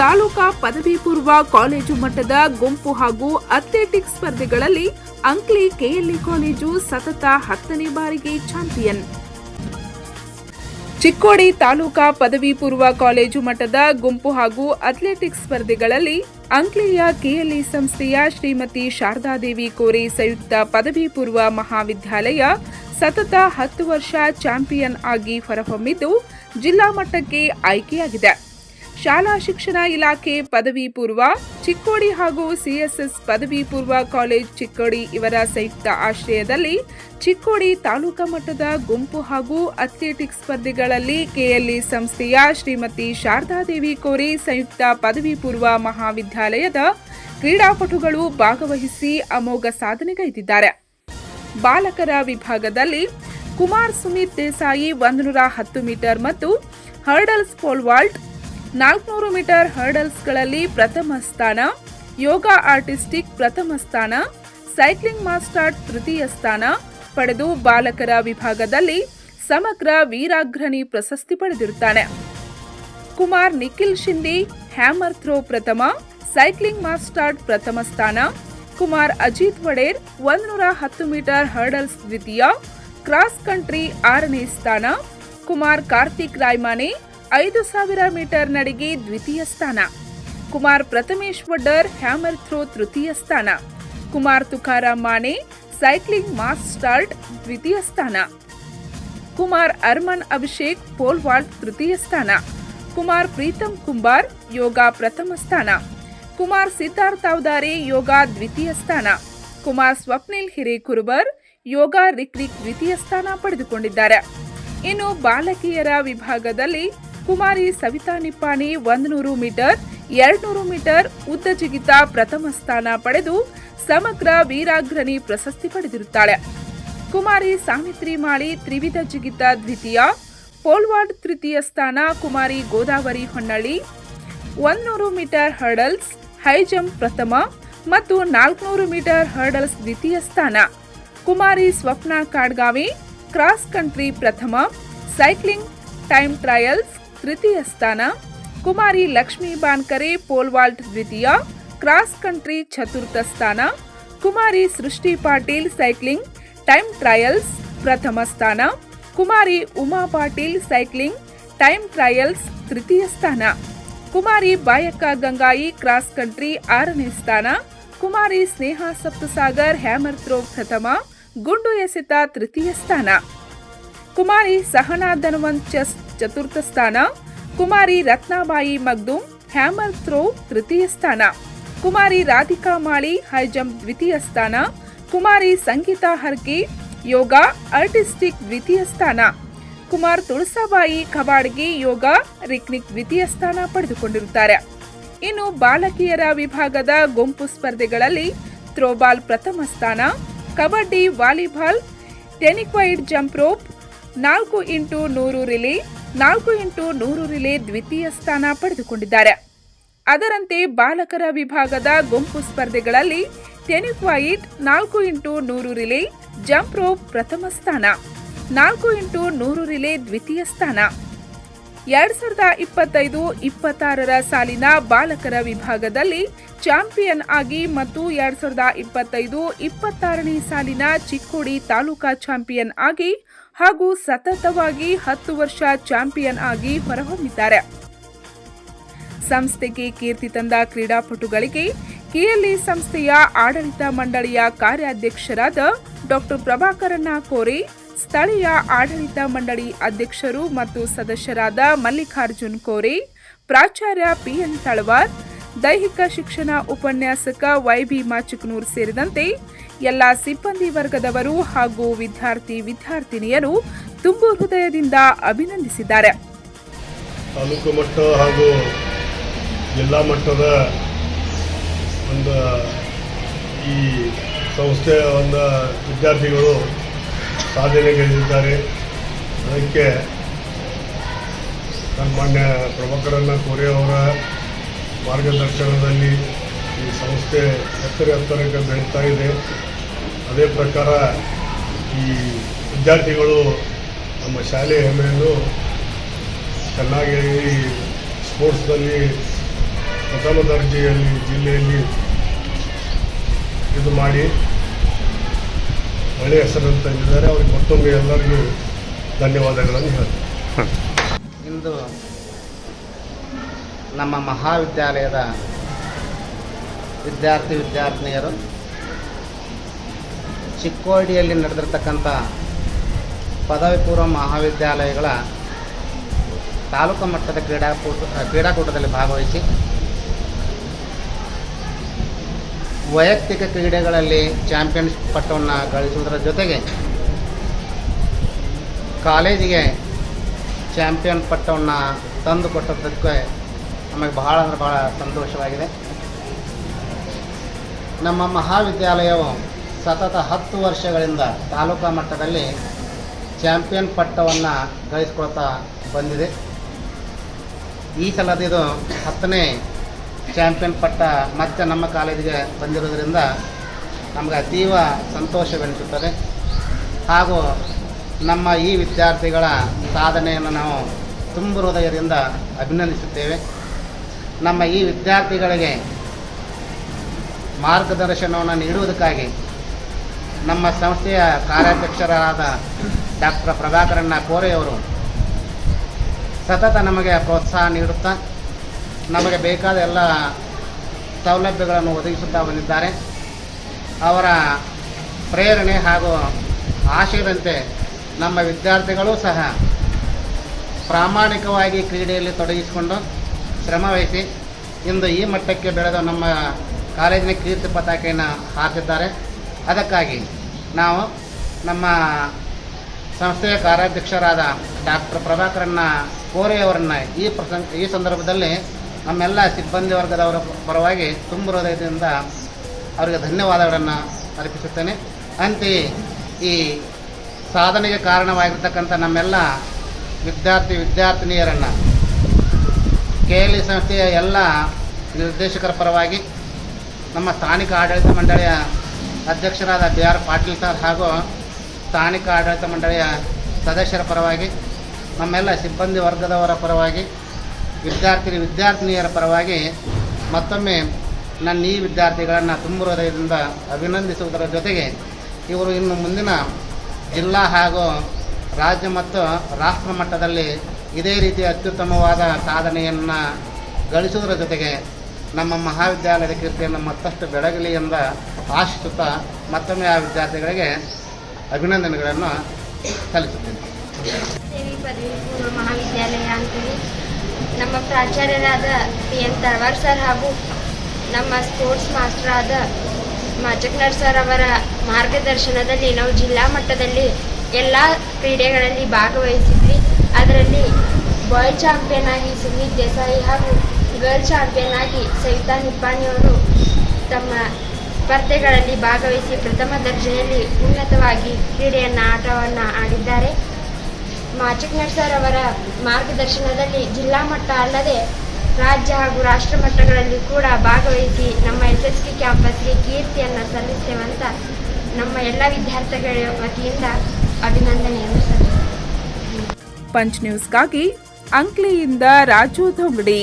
ತಾಲೂಕಾ ಪದವಿ ಪೂರ್ವ ಕಾಲೇಜು ಮಟ್ಟದ ಗುಂಪು ಹಾಗೂ ಅಥ್ಲೆಟಿಕ್ಸ್ ಸ್ಪರ್ಧೆಗಳಲ್ಲಿ ಅಂಕ್ಲಿ ಕೆಎಲ್ಇ ಕಾಲೇಜು ಸತತ ಹತ್ತನೇ ಬಾರಿಗೆ ಚಾಂಪಿಯನ್. ಚಿಕ್ಕೋಡಿ ತಾಲೂಕಾ ಪದವಿ ಪೂರ್ವ ಕಾಲೇಜು ಮಟ್ಟದ ಗುಂಪು ಹಾಗೂ ಅಥ್ಲೆಟಿಕ್ಸ್ ಸ್ಪರ್ಧೆಗಳಲ್ಲಿ ಅಂಕ್ಲಿಯ ಕೆಎಲ್ಇ ಸಂಸ್ಥೆಯ ಶ್ರೀಮತಿ ಶಾರದಾದೇವಿ ಕೋರಿ ಸಂಯುಕ್ತ ಪದವಿ ಪೂರ್ವ ಮಹಾವಿದ್ಯಾಲಯ ಸತತ ಹತ್ತು ವರ್ಷ ಚಾಂಪಿಯನ್ ಆಗಿ ಹೊರಹೊಮ್ಮಿದ್ದು ಜಿಲ್ಲಾ ಮಟ್ಟಕ್ಕೆ ಆಯ್ಕೆಯಾಗಿದೆ. ಶಾಲಾ ಶಿಕ್ಷಣ ಇಲಾಖೆ ಪದವಿ ಪೂರ್ವ ಚಿಕ್ಕೋಡಿ ಹಾಗೂ ಸಿಎಸ್ಎಸ್ ಪದವಿ ಪೂರ್ವ ಕಾಲೇಜ್ ಚಿಕ್ಕೋಡಿ ಇವರ ಸಂಯುಕ್ತ ಆಶ್ರಯದಲ್ಲಿ ಚಿಕ್ಕೋಡಿ ತಾಲೂಕಾ ಮಟ್ಟದ ಗುಂಪು ಹಾಗೂ ಅಥ್ಲೆಟಿಕ್ಸ್ ಸ್ಪರ್ಧೆಗಳಲ್ಲಿ ಕೆಎಲ್ಇ ಸಂಸ್ಥೆಯ ಶ್ರೀಮತಿ ಶಾರದಾದೇವಿ ಕೋರಿ ಸಂಯುಕ್ತ ಪದವಿ ಪೂರ್ವ ಮಹಾವಿದ್ಯಾಲಯದ ಕ್ರೀಡಾಪಟುಗಳು ಭಾಗವಹಿಸಿ ಅಮೋಘ ಸಾಧನೆಗೈದಿದ್ದಾರೆ. ಬಾಲಕರ ವಿಭಾಗದಲ್ಲಿ ಕುಮಾರ್ ಸುಮಿತ್ ದೇಸಾಯಿ ಒಂದನೂರ ಹತ್ತು ಮೀಟರ್ ಮತ್ತು ಹರ್ಡಲ್ಸ್ ಪೋಲ್ವಾಲ್ಟ್ ನಾಲ್ಕುನೂರು ಮೀಟರ್ ಹರ್ಡಲ್ಸ್ಗಳಲ್ಲಿ ಪ್ರಥಮ ಸ್ಥಾನ, ಯೋಗ ಆರ್ಟಿಸ್ಟಿಕ್ ಪ್ರಥಮ ಸ್ಥಾನ, ಸೈಕ್ಲಿಂಗ್ ಮಾಸ್ಟರ್ ತೃತೀಯ ಸ್ಥಾನ ಪಡೆದು ಬಾಲಕರ ವಿಭಾಗದಲ್ಲಿ ಸಮಗ್ರ ವೀರಾಗ್ರಣಿ ಪ್ರಶಸ್ತಿ ಪಡೆದಿರುತ್ತಾನೆ. ಕುಮಾರ್ ನಿಖಿಲ್ ಶಿಂದಿ ಹ್ಯಾಮರ್ ಥ್ರೋ ಪ್ರಥಮ, ಸೈಕ್ಲಿಂಗ್ ಮಾಸ್ಟರ್ಡ್ ಪ್ರಥಮ ಸ್ಥಾನ, ಕುಮಾರ್ ಅಜಿತ್ ವಡೇರ್ ಒಂದೂರ ಹತ್ತು ಮೀಟರ್ ಹರ್ಡಲ್ಸ್ ದ್ವಿತೀಯ, ಕ್ರಾಸ್ ಕಂಟ್ರಿ ಆರನೇ ಸ್ಥಾನ, ಕುಮಾರ್ ಕಾರ್ತಿಕ್ ರಾಯ್ಮಾನೆ ಐದು ಸಾವಿರ ಮೀಟರ್ ನಡಿಗೆ ದ್ವಿತೀಯ ಸ್ಥಾನ. ಕುಮಾರ್ ಪ್ರಥಮೇಶ್ ವಡ್ಡರ್ ಹ್ಯಾಮರ್ ಥ್ರೋ ತೃತೀಯ ಸ್ಥಾನ. Kumar Tukaram Mane cycling mass start ದ್ವಿತೀಯ ಸ್ಥಾನ. ಕುಮಾರ್ ಅರ್ಮನ್ ಅಭಿಷೇಕ್ ಪೋಲ್ವಾಲ್ಟ್ ತೃತೀಯ ಸ್ಥಾನ. ಕುಮಾರ್ ಪ್ರೀತಮ್ ಕುಂಬಾರ್ ಯೋಗ ಪ್ರಥಮ ಸ್ಥಾನ. ಕುಮಾರ್ ಸಿದ್ಧಾರ್ಥ್ ಅವದಾರೆ ಯೋಗ ದ್ವಿತೀಯ ಸ್ಥಾನ. ಕುಮಾರ್ ಸ್ವಪ್ನಿಲ್ ಹಿರೇಕುರುಬರ್ ಯೋಗ ರಿಕ್ರಿಕ್ ದ್ವಿತೀಯ ಸ್ಥಾನ ಪಡೆದುಕೊಂಡಿದ್ದಾರೆ. ಇನ್ನು ಬಾಲಕಿಯರ ವಿಭಾಗದಲ್ಲಿ ಕುಮಾರಿ ಸವಿತಾ ನಿಪ್ಪಾಣಿ ಒಂದನೂರು ಮೀಟರ್, ಎರಡ್ನೂರು ಮೀಟರ್ ಉದ್ದ ಜಿಗಿತ ಪ್ರಥಮ ಸ್ಥಾನ ಪಡೆದು ಸಮಗ್ರ ವೀರಾಗ್ರಣಿ ಪ್ರಶಸ್ತಿ ಪಡೆದಿರುತ್ತಾಳೆ. ಕುಮಾರಿ ಸಾವಿತ್ರಿ ಮಾಳಿ ತ್ರಿವಿಧ ಜಿಗಿತ ದ್ವಿತೀಯ ಪೋಲ್ವಾರ್ಡ್ ತೃತೀಯ ಸ್ಥಾನ ಕುಮಾರಿ ಗೋದಾವರಿ ಹೊನ್ನಳ್ಳಿ, ಒಂದನೂರು ಮೀಟರ್ ಹರ್ಡಲ್ಸ್ ಹೈ ಜಂಪ್ ಪ್ರಥಮ ಮತ್ತು ನಾಲ್ಕುನೂರು ಮೀಟರ್ ಹರ್ಡಲ್ಸ್ ದ್ವಿತೀಯ ಸ್ಥಾನ. ಕುಮಾರಿ ಸ್ವಪ್ನ ಕಾಡ್ಗಾವಿ, ಕ್ರಾಸ್ ಕಂಟ್ರಿ ಪ್ರಥಮ, ಸೈಕ್ಲಿಂಗ್ ಟೈಮ್ ಟ್ರಯಲ್ಸ್ ತೃತೀಯ ಸ್ಥಾನ ಕುಮಾರಿ ಲಕ್ಷ್ಮೀ ಬಾನ್ಕರೆ ಪೋಲ್ವಾಲ್ಟ್ ದ್ವಿತೀಯ ಕ್ರಾಸ್ ಕಂಟ್ರಿ ಚತುರ್ಥ ಸ್ಥಾನ Kumari Srishti Patil cycling time trials ಪ್ರಥಮ ಸ್ಥಾನ Kumari Uma Patil cycling time trials ತೃತೀಯ ಸ್ಥಾನ ಕುಮಾರಿ ಬಾಯಕ್ಕ ಗಂಗಾಯಿ ಕ್ರಾಸ್ ಕಂಟ್ರಿ ಆರನೇ ಸ್ಥಾನ ಕುಮಾರಿ ಸ್ನೇಹ ಸಪ್ತಸಾಗರ್ ಹ್ಯಾಮರ್ ಥ್ರೋ ಪ್ರಥಮ ಗುಂಡು ಎಸೆತ ತೃತೀಯ ಸ್ಥಾನ ಕುಮಾರಿ ಸಹನಾ ಧನವಂತ್ ಚೆಸ್ ಚತುರ್ಥ ಸ್ಥಾನ, ಕುಮಾರಿ ರತ್ನಾಬಾಯಿ ಮಗ್ದೂಮ್ ಹ್ಯಾಮರ್ ಥ್ರೋ ತೃತೀಯ ಸ್ಥಾನ, ಕುಮಾರಿ ರಾಧಿಕಾ ಮಾಳಿ ಹೈ ಜಂಪ್ ದ್ವಿತೀಯ ಸ್ಥಾನ, ಕುಮಾರಿ ಸಂಗೀತಾ ಹರ್ಗೆ ಯೋಗ ಆರ್ಟಿಸ್ಟಿಕ್ ದ್ವಿತೀಯ ಸ್ಥಾನ, ಕುಮಾರ್ ತುಳಸಾಬಾಯಿ ಕಬಾಡ್ಗಿ ಯೋಗ ರಿಕ್ನಿಕ್ ದ್ವಿತೀಯ ಸ್ಥಾನ ಪಡೆದುಕೊಂಡಿರುತ್ತಾರೆ. ಇನ್ನು ಬಾಲಕಿಯರ ವಿಭಾಗದ ಗುಂಪು ಸ್ಪರ್ಧೆಗಳಲ್ಲಿ ಥ್ರೋಬಾಲ್ ಪ್ರಥಮ ಸ್ಥಾನ, kabaddi volleyball, tennikoit jump rope ನಾಲ್ಕು ಇಂಟು ನೂರು ರಿಲೇ, ನಾಲ್ಕು ಇಂಟು ನೂರು ರಿಲೇ ದ್ವಿತೀಯ ಸ್ಥಾನ ಪಡೆದುಕೊಂಡಿದ್ದಾರೆ. ಅದರಂತೆ ಬಾಲಕರ ವಿಭಾಗದ ಗುಂಪು ಸ್ಪರ್ಧೆಗಳಲ್ಲಿ ಟೆನಿಕ್ವಾಯಿಟ್ ನಾಲ್ಕು ಇಂಟು ನೂರು ರಿಲೇ, ಜಂಪ್ ರೋಪ್ ಪ್ರಥಮ ಸ್ಥಾನ, ನಾಲ್ಕು ಇಂಟು ನೂರು ರಿಲೇ ದ್ವಿತೀಯ ಸ್ಥಾನ. ಎರಡ್ ಸಾವಿರದ ಇಪ್ಪತ್ತೈದು ಇಪ್ಪತ್ತಾರರ ಸಾಲಿನ ಬಾಲಕರ ವಿಭಾಗದಲ್ಲಿ ಚಾಂಪಿಯನ್ ಆಗಿ ಮತ್ತು ಎರಡ್ ಸಾವಿರದ ಇಪ್ಪತ್ತೈದು ಇಪ್ಪತ್ತಾರನೇ ಸಾಲಿನ ಚಿಕ್ಕೋಡಿ ತಾಲೂಕಾ ಚಾಂಪಿಯನ್ ಆಗಿ ಹಾಗೂ ಸತತವಾಗಿ ಹತ್ತು ವರ್ಷ ಚಾಂಪಿಯನ್ ಆಗಿ ಹೊರಹೊಮ್ಮಿದ್ದಾರೆ. ಸಂಸ್ಥೆಗೆ ಕೀರ್ತಿ ತಂದ ಕ್ರೀಡಾಪಟುಗಳಿಗೆ ಕೆಎಲ್ಇ ಸಂಸ್ಥೆಯ ಆಡಳಿತ ಮಂಡಳಿಯ ಕಾರ್ಯಾಧ್ಯಕ್ಷರಾದ ಡಾಕ್ಟರ್ ಪ್ರಭಾಕರಣ್ಣ ಕೋರಿ, ಸ್ಥಳೀಯ ಆಡಳಿತ ಮಂಡಳಿ ಅಧ್ಯಕ್ಷರು ಮತ್ತು ಸದಸ್ಯರಾದ ಮಲ್ಲಿಕಾರ್ಜುನ್ ಕೋರಿ, ಪ್ರಾಚಾರ್ಯ ಪಿಎನ್ ತಳವಾರ್, ದೈಹಿಕ ಶಿಕ್ಷಣ ಉಪನ್ಯಾಸಕ ವೈಬಿ ಮಾಚುಕನೂರ್ ಸೇರಿದಂತೆ ಎಲ್ಲ ಸಿಬ್ಬಂದಿ ವರ್ಗದವರು ಹಾಗೂ ವಿದ್ಯಾರ್ಥಿ ವಿದ್ಯಾರ್ಥಿನಿಯರು ತುಂಬು ಹೃದಯದಿಂದ ಅಭಿನಂದಿಸಿದ್ದಾರೆ. ತಾಲೂಕು ಮಟ್ಟ ಹಾಗೂ ಜಿಲ್ಲಾ ಮಟ್ಟದ ಒಂದು ಈ ಸಂಸ್ಥೆಯ ಒಂದು ವಿದ್ಯಾರ್ಥಿಗಳು ಸಾಧನೆಗೈದಿದ್ದಾರೆ ಅದಕ್ಕೆ ಸನ್ಮಾನ್ಯ ಪ್ರಭಾಕರನ್ನ ಕೋರೆ ಅವರ ಮಾರ್ಗದರ್ಶನದಲ್ಲಿ ಈ ಸಂಸ್ಥೆ ಎತ್ತರ ಎತ್ತರಕ್ಕೆ ಬೆಳೀತಾ ಇದೆ. ಅದೇ ಪ್ರಕಾರ ಈ ವಿದ್ಯಾರ್ಥಿಗಳು ನಮ್ಮ ಶಾಲೆಯ ಹೆಮ್ಮೆಯನ್ನು ಚೆನ್ನಾಗಿ ಸ್ಪೋರ್ಟ್ಸ್ನಲ್ಲಿ ಪ್ರಥಮ ದರ್ಜೆಯಲ್ಲಿ ಜಿಲ್ಲೆಯಲ್ಲಿ ಇದು ಮಾಡಿ ಒಳ್ಳೆಯ ಹೆಸರನ್ನು ತಂದಿದ್ದಾರೆ. ಅವ್ರಿಗೆ ಮತ್ತೊಮ್ಮೆ ಎಲ್ಲರಿಗೂ ಧನ್ಯವಾದಗಳನ್ನು ಹೇಳ್ತೀನಿ. ಇಂದು ನಮ್ಮ ಮಹಾವಿದ್ಯಾಲಯದ ವಿದ್ಯಾರ್ಥಿ ವಿದ್ಯಾರ್ಥಿನಿಯರು ಚಿಕ್ಕೋಡಿಯಲ್ಲಿ ನಡೆದಿರ್ತಕ್ಕಂಥ ಪದವಿ ಪೂರ್ವ ಮಹಾವಿದ್ಯಾಲಯಗಳ ತಾಲೂಕು ಮಟ್ಟದ ಕ್ರೀಡಾಕೂಟ, ಕ್ರೀಡಾಕೂಟದಲ್ಲಿ ಭಾಗವಹಿಸಿ ವೈಯಕ್ತಿಕ ಕ್ರೀಡೆಗಳಲ್ಲಿ ಚಾಂಪಿಯನ್ಸ್ ಪಟ್ಟವನ್ನು ಗಳಿಸುವುದರ ಜೊತೆಗೆ ಕಾಲೇಜಿಗೆ ಚಾಂಪಿಯನ್ ಪಟ್ಟವನ್ನು ತಂದು ಕೊಟ್ಟದ್ದಕ್ಕೆ ನಮಗೆ ಬಹಳ ಅಂದರೆ ಬಹಳ ಸಂತೋಷವಾಗಿದೆ. ನಮ್ಮ ಮಹಾವಿದ್ಯಾಲಯವು ಸತತ ಹತ್ತು ವರ್ಷಗಳಿಂದ ತಾಲೂಕಾ ಮಟ್ಟದಲ್ಲಿ ಚಾಂಪಿಯನ್ ಪಟ್ಟವನ್ನು ಗಳಿಸ್ಕೊಳ್ತಾ ಬಂದಿದೆ. ಈ ಸಲದಿದು ಹತ್ತನೇ ಚಾಂಪಿಯನ್ ಪಟ್ಟ ಮತ್ತೆ ನಮ್ಮ ಕಾಲೇಜಿಗೆ ಬಂದಿರೋದ್ರಿಂದ ನಮಗೆ ಅತೀವ ಸಂತೋಷವೆನಿಸುತ್ತದೆ. ಹಾಗೂ ನಮ್ಮ ಈ ವಿದ್ಯಾರ್ಥಿಗಳ ಸಾಧನೆಯನ್ನು ನಾವು ತುಂಬ ಹೃದಯದಿಂದ ಅಭಿನಂದಿಸುತ್ತೇವೆ. ನಮ್ಮ ಈ ವಿದ್ಯಾರ್ಥಿಗಳಿಗೆ ಮಾರ್ಗದರ್ಶನವನ್ನು ನೀಡುವುದಕ್ಕಾಗಿ ನಮ್ಮ ಸಂಸ್ಥೆಯ ಕಾರ್ಯಾಧ್ಯಕ್ಷರಾದ ಡಾಕ್ಟರ್ ಪ್ರಭಾಕರಣ್ಣ ಕೋರೆಯವರು ಸತತ ನಮಗೆ ಪ್ರೋತ್ಸಾಹ ನೀಡುತ್ತಾ ನಮಗೆ ಬೇಕಾದ ಎಲ್ಲ ಸೌಲಭ್ಯಗಳನ್ನು ಒದಗಿಸುತ್ತಾ ಬಂದಿದ್ದಾರೆ. ಅವರ ಪ್ರೇರಣೆ ಹಾಗೂ ಆಶಯದಂತೆ ನಮ್ಮ ವಿದ್ಯಾರ್ಥಿಗಳು ಸಹ ಪ್ರಾಮಾಣಿಕವಾಗಿ ಕ್ರೀಡೆಯಲ್ಲಿ ತೊಡಗಿಸಿಕೊಂಡು ಶ್ರಮವಹಿಸಿ ಇಂದು ಈ ಮಟ್ಟಕ್ಕೆ ಬೆಳೆದ ನಮ್ಮ ಕಾಲೇಜಿನ ಕೀರ್ತಿ ಪತಾಕೆಯನ್ನು ಹಾಕಿದ್ದಾರೆ ಅದಕ್ಕಾಗಿ ನಾವು ನಮ್ಮ ಸಂಸ್ಥೆಯ ಕಾರ್ಯಾಧ್ಯಕ್ಷರಾದ ಡಾಕ್ಟರ್ ಪ್ರಭಾಕರಣ್ಣ ಕೋರೆಯವರನ್ನ ಈ ಪ್ರಸಂಗ, ಈ ಸಂದರ್ಭದಲ್ಲಿ ನಮ್ಮೆಲ್ಲ ಸಿಬ್ಬಂದಿ ವರ್ಗದವರ ಪರವಾಗಿ ತುಂಬ ಹೃದಯದಿಂದ ಅವರಿಗೆ ಧನ್ಯವಾದಗಳನ್ನು ಅರ್ಪಿಸುತ್ತೇನೆ. ಅಂತೆಯೇ ಈ ಸಾಧನೆಗೆ ಕಾರಣವಾಗಿರ್ತಕ್ಕಂಥ ನಮ್ಮೆಲ್ಲ ವಿದ್ಯಾರ್ಥಿ ವಿದ್ಯಾರ್ಥಿನಿಯರನ್ನು ಕೆ ಎಲ್ ಇ ಸಂಸ್ಥೆಯ ಎಲ್ಲ ನಿರ್ದೇಶಕರ ಪರವಾಗಿ ನಮ್ಮ ಸ್ಥಾನಿಕ ಆಡಳಿತ ಮಂಡಳಿಯ ಅಧ್ಯಕ್ಷರಾದ ಬಿ ಆರ್ ಪಾಟೀಲ್ ಸರ್ ಹಾಗೂ ಸ್ಥಾನಿಕ ಆಡಳಿತ ಮಂಡಳಿಯ ಸದಸ್ಯರ ಪರವಾಗಿ, ನಮ್ಮೆಲ್ಲ ಸಿಬ್ಬಂದಿ ವರ್ಗದವರ ಪರವಾಗಿ ವಿದ್ಯಾರ್ಥಿ ವಿದ್ಯಾರ್ಥಿನಿಯರ ಪರವಾಗಿ ಮತ್ತೊಮ್ಮೆ ನನ್ನ ಈ ವಿದ್ಯಾರ್ಥಿಗಳನ್ನು ತುಂಬ ಹೃದಯದಿಂದ ಅಭಿನಂದಿಸುವುದರ ಜೊತೆಗೆ ಇವರು ಇನ್ನು ಮುಂದಿನ ಜಿಲ್ಲಾ ಹಾಗೂ ರಾಜ್ಯ ಮತ್ತು ರಾಷ್ಟ್ರ ಮಟ್ಟದಲ್ಲಿ ಇದೇ ರೀತಿಯ ಅತ್ಯುತ್ತಮವಾದ ಸಾಧನೆಯನ್ನು ಗಳಿಸುವುದರ ಜೊತೆಗೆ ನಮ್ಮ ಮಹಾವಿದ್ಯಾಲಯದ ಕೀರ್ತಿಯನ್ನು ಮತ್ತಷ್ಟು ಬೆಳಗಲಿ ಎಂದ ಆಶಿಸುತ್ತಾ ಮತ್ತೊಮ್ಮೆ ಆ ವಿದ್ಯಾರ್ಥಿಗಳಿಗೆ ಅಭಿನಂದನೆಗಳನ್ನು ಸಲ್ಲಿಸುತ್ತೇನೆ. ದೇವಿ ಪದವಿ ಮಹಾವಿದ್ಯಾಲಯ ಅಂತೇಳಿ ನಮ್ಮ ಪ್ರಾಚಾರ್ಯರಾದ ಪಿ ಎನ್ ತರವಾರ್ ಸರ್ ಹಾಗೂ ನಮ್ಮ ಸ್ಪೋರ್ಟ್ಸ್ ಮಾಸ್ಟರ್ ಆದ ಮಾಚಕ್ನರ್ ಸರ್ ಅವರ ಮಾರ್ಗದರ್ಶನದಲ್ಲಿ ನಾವು ಜಿಲ್ಲಾ ಮಟ್ಟದಲ್ಲಿ ಎಲ್ಲ ಕ್ರೀಡೆಗಳಲ್ಲಿ ಭಾಗವಹಿಸಿದ್ವಿ. ಅದರಲ್ಲಿ ಬಾಯ್ ಚಾಂಪಿಯನ್ ಆಗಿ ಸುಮಿತ್ ದೇಸಾಯಿ ಹಾಗೂ ಗರ್ಲ್ ಚಾಂಪಿಯನ್ ಆಗಿ ಸವಿತಾ ನಿಪ್ಪಾಣಿಯವರು ತಮ್ಮ ಸ್ಪರ್ಧೆಗಳಲ್ಲಿ ಭಾಗವಹಿಸಿ ಪ್ರಥಮ ದರ್ಜೆಯಲ್ಲಿ ಉನ್ನತವಾಗಿ ಕ್ರೀಡೆಯನ್ನು, ಆಟವನ್ನು ಆಡಿದ್ದಾರೆ. ಮಾಚಕ್ ಸರ್ ಅವರ ಮಾರ್ಗದರ್ಶನದಲ್ಲಿ ಜಿಲ್ಲಾ ಮಟ್ಟ ಅಲ್ಲದೆ ರಾಜ್ಯ ಹಾಗೂ ರಾಷ್ಟ್ರ ಮಟ್ಟಗಳಲ್ಲಿ ಕೂಡ ಭಾಗವಹಿಸಿ ನಮ್ಮ ಎಸ್ ಎಸ್ ಕೆ ಕ್ಯಾಂಪಸ್ಗೆ ಕೀರ್ತಿಯನ್ನು ಸಲ್ಲಿಸ್ತೇವಂತ ನಮ್ಮ ಎಲ್ಲ ವಿದ್ಯಾರ್ಥಿಗಳ ವತಿಯಿಂದ ಅಭಿನಂದನೆಯನ್ನು ಸಲ್ಲಿಸ್ತೇವೆ ಪಂಚ್ ನ್ಯೂಸ್ಗಾಗಿ ಅಂಕ್ಲಿಯಿಂದ ರಾಜು ದೊಂಗಡಿ